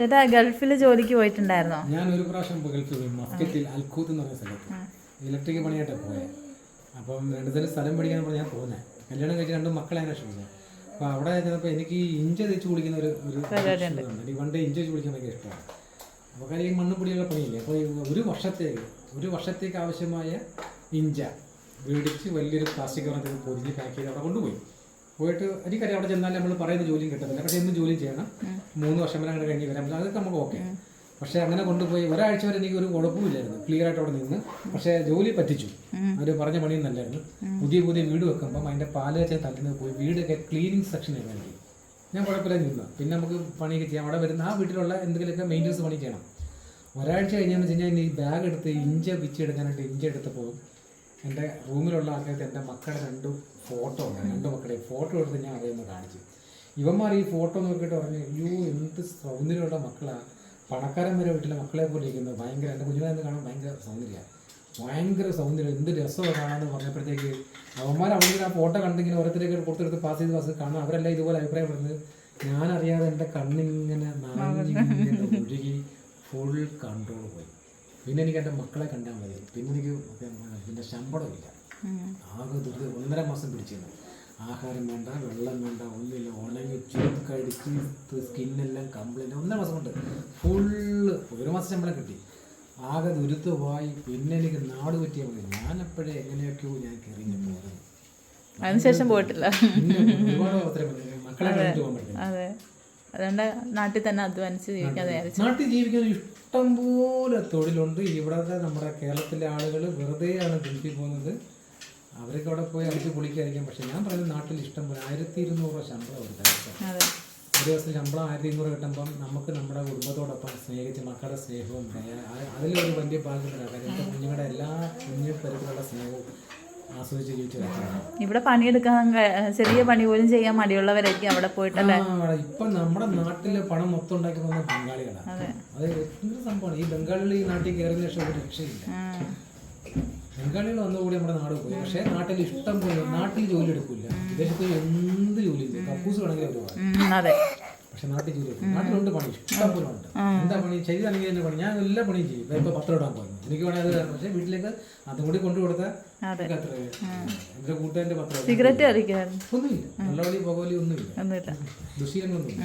ചേട്ടാ ഗൾഫിൽ ജോലിക്ക് പോയിട്ടുണ്ടായിരുന്നോ? ഞാൻ ഒരു പ്രാവശ്യം ഗൾഫിൽ പോയി. മസ്കറ്റിൽ അൽക്കൂത്ത് എന്ന് പറഞ്ഞ സ്ഥലത്ത്. ഇലക്ട്രിക് പണിയായിട്ട് പോയത് അപ്പം രണ്ട് സ്ഥലം സ്ഥലം പഠിക്കാൻ പറഞ്ഞ് ഞാൻ പോകുന്നത് കല്യാണം കഴിച്ച് രണ്ട് മക്കളെ ക്ഷണിച്ചത് അപ്പോൾ അവിടെ ചെന്നപ്പോൾ എനിക്ക് ഇഞ്ച തേച്ച് കുളിക്കുന്ന ഒരു ഒരു. എനിക്ക് പണ്ട് ഇഞ്ച വെച്ച് കുളിക്കാൻ ഭയങ്കര ഇഷ്ടമാണ്. അപ്പോൾ കാര്യം ഈ മണ്ണ് പൊടിയുള്ള പണിയില്ലേ? അപ്പോൾ ഒരു വർഷത്തേക്ക് ഒരു വർഷത്തേക്ക് ആവശ്യമായ ഇഞ്ച മേടിച്ച് വലിയൊരു പ്ലാസ്റ്റിക് കവറിൽ പൊതിഞ്ഞ് പാക്ക് ചെയ്ത് അവിടെ കൊണ്ടുപോയി. പോയിട്ട് എനിക്കറിയാം അവിടെ ചെന്നാൽ നമ്മൾ പറയുന്ന ജോലിയും കിട്ടത്തില്ല. പക്ഷേ ഇന്ന് ജോലിയും ചെയ്യണം. മൂന്ന് വർഷം വരെ അങ്ങനെ കഴിഞ്ഞ് വരാൻ പറ്റില്ല അതൊക്കെ നമുക്ക് ഓക്കെ. പക്ഷേ അങ്ങനെ കൊണ്ടുപോയി ഒരാഴ്ച വരെ എനിക്ക് ഒരു കുഴപ്പമില്ലായിരുന്നു ക്ലിയർ ആയിട്ട് അവിടെ നിന്ന്. പക്ഷേ ജോലി പറ്റിച്ചു. അവർ പറഞ്ഞ പണിയൊന്നും അല്ലായിരുന്നു. പുതിയ പുതിയ വീട് വെക്കുമ്പം അതിന്റെ പാൽ വെച്ചാൽ തല്ലുന്നത് പോയി. വീടൊക്കെ ക്ലീനിങ് സെക്ഷൻ ആയിരുന്നു എനിക്ക്. ഞാൻ കുഴപ്പമില്ല നിന്ന്. പിന്നെ നമുക്ക് പണിയൊക്കെ ചെയ്യാം. അവിടെ വരുന്ന ആ വീട്ടിലുള്ള എന്തെങ്കിലുമൊക്കെ മെയിന്റെനൻസ് പണി ചെയ്യണം. ഒരാഴ്ച കഴിഞ്ഞാൽ വെച്ച് കഴിഞ്ഞാൽ ഈ ബാഗ് എടുത്ത് ഇഞ്ച പിച്ചെടുക്കാനായിട്ട് ഇഞ്ച എടുത്തപ്പോൾ എന്റെ റൂമിലുള്ള ആൾക്കാർക്ക് എന്റെ മക്കളുടെ രണ്ട് ഫോട്ടോ ഉണ്ട്. രണ്ട് മക്കളുടെ ഫോട്ടോ എടുത്ത് ഞാൻ അറിയുമ്പോൾ കാണിച്ചു. ഇവന്മാർ ഈ ഫോട്ടോ നോക്കിയിട്ട് പറഞ്ഞു അയ്യോ എന്ത് സൗന്ദര്യമുള്ള മക്കളാണ് പണക്കാരൻ വരെ വീട്ടിലെ മക്കളെ പോലെ ഇരിക്കുന്നത് ഭയങ്കര എന്റെ കുഞ്ഞുങ്ങളെ കാണാൻ ഭയങ്കര സൗന്ദര്യമാണ് ഭയങ്കര സൗന്ദര്യം. എന്ത് രസമാണ് കാണാമെന്ന് പറഞ്ഞപ്പോഴത്തേക്ക് അവന്മാർ അവിടെ ആ ഫോട്ടോ കണ്ടെങ്കിൽ ഓരോരുത്തരേക്ക് കൊടുത്തെടുത്ത് പാസ് ചെയ്ത് പാസ് കാണാൻ അവരെല്ലാം ഇതുപോലെ അഭിപ്രായം ഞാനറിയാതെ എന്റെ കണ്ണിങ്ങനെ നാളെ ഒഴുകി ഫുൾ കൺട്രോൾ പോയി. പിന്നെ എനിക്ക് എന്റെ മക്കളെ കണ്ടാൽ മതി. പിന്നെ എനിക്ക് ഇതിന്റെ ശമ്പളമില്ല ആകെ ദുരിതം. ഒന്നര മാസം പിടിച്ചിരുന്നു. ആഹാരം വേണ്ട വെള്ളം വേണ്ട ഒന്നുമില്ല. ഉണങ്ങി ചുരുക്കടിച്ച് സ്കിന്നെല്ലാം കംപ്ലൈന്റ് ഒന്നര മാസം കൊണ്ട് ഫുള്ള് ഒരു മാസം ശമ്പളം കിട്ടി. ആകെ ദുരിതമായി. പിന്നെ എനിക്ക് നാട് പറ്റിയാൽ മതി. ഞാനപ്പോഴേ എങ്ങനെയൊക്കെയോ ഞാൻ കയറിഞ്ഞ് പോകുന്നു അതിനുശേഷം പോയിട്ടില്ല. ഒരുപാട് അവസരം മക്കളെ കണ്ടിട്ട് പോകാൻ പറ്റില്ല. അതുകൊണ്ട് നാട്ടിൽ തന്നെ അധ്വാനിച്ച് ജീവിക്കാൻ നാട്ടിൽ ജീവിക്കാൻ ഇഷ്ടം പോലെ തൊഴിലുണ്ട്. ഇവിടത്തെ നമ്മുടെ കേരളത്തിലെ ആളുകൾ വെറുതെയാണ് ഗൾഫിൽ പോകുന്നത്. അവരൊക്കെ അവിടെ പോയി അടിച്ച് കുളിക്കായിരിക്കും പക്ഷെ ഞാൻ പറയുന്നത് നാട്ടിൽ ഇഷ്ടം പോലെ ആയിരത്തി ഇരുന്നൂറ് രൂപ ശമ്പളം അതെ. ഒരു ദിവസം ശമ്പളം ആയിരത്തി ഇരുന്നൂറ് കിട്ടുമ്പം നമുക്ക് നമ്മുടെ കുടുംബത്തോടൊപ്പം സ്നേഹിച്ച് മക്കളുടെ സ്നേഹവും അതിലൊരു വലിയ ഭാഗ്യം കാര്യം കുഞ്ഞുങ്ങളുടെ എല്ലാ കുഞ്ഞു തരത്തിലുള്ള സ്നേഹവും ഇവിടെ പണിയെടുക്കാൻ ചെറിയ പണി പോലും ചെയ്യാൻ മടിയുള്ളവരായിരിക്കും അവിടെ പോയിട്ടല്ലേ? ഇപ്പൊ നമ്മുടെ നാട്ടിലെ പണം മൊത്തം ഉണ്ടാക്കി വന്ന ബംഗാളികളാണ് അതെ. സംഭവമാണ്? ഈ ബംഗാളികൾ ഈ നാട്ടിൽ കയറിയ ശേഷം ഒരു രക്ഷയില്ല. ബംഗാളികൾ വന്നുകൂടി നമ്മുടെ നാട് പോയി. പക്ഷെ നാട്ടിൽ ഇഷ്ടം പോലെ നാട്ടിൽ ജോലി എടുക്കില്ല വിദേശത്ത് എന്ത് ജോലി ഇല്ല കക്കൂസ് വേണമെങ്കിൽ അവർ അതെ. പക്ഷെ നാട്ടിൽ ജോലി നാട്ടിലുണ്ട് പണി ഇഷ്ടം പോലെ ഉണ്ട് എന്താ പണി? ചെയ്താണെങ്കിൽ തന്നെ പണി. ഞാൻ എല്ലാ പണിയും ചെയ്യും. ഇപ്പൊ പത്രം ഇടാൻ പോകുന്നു എനിക്ക് വേണമെങ്കിൽ അത് പക്ഷെ വീട്ടിലേക്ക് അതും കൂടി കൊണ്ടു കൊടുത്താൽ എന്റെ കൂട്ടുകാരന്റെ പത്രം ഒന്നുമില്ല. നല്ല വലിയ പുകവലി ഒന്നുമില്ല. ഒന്നുമില്ല. ദുശീലങ്ങളൊന്നുമില്ല.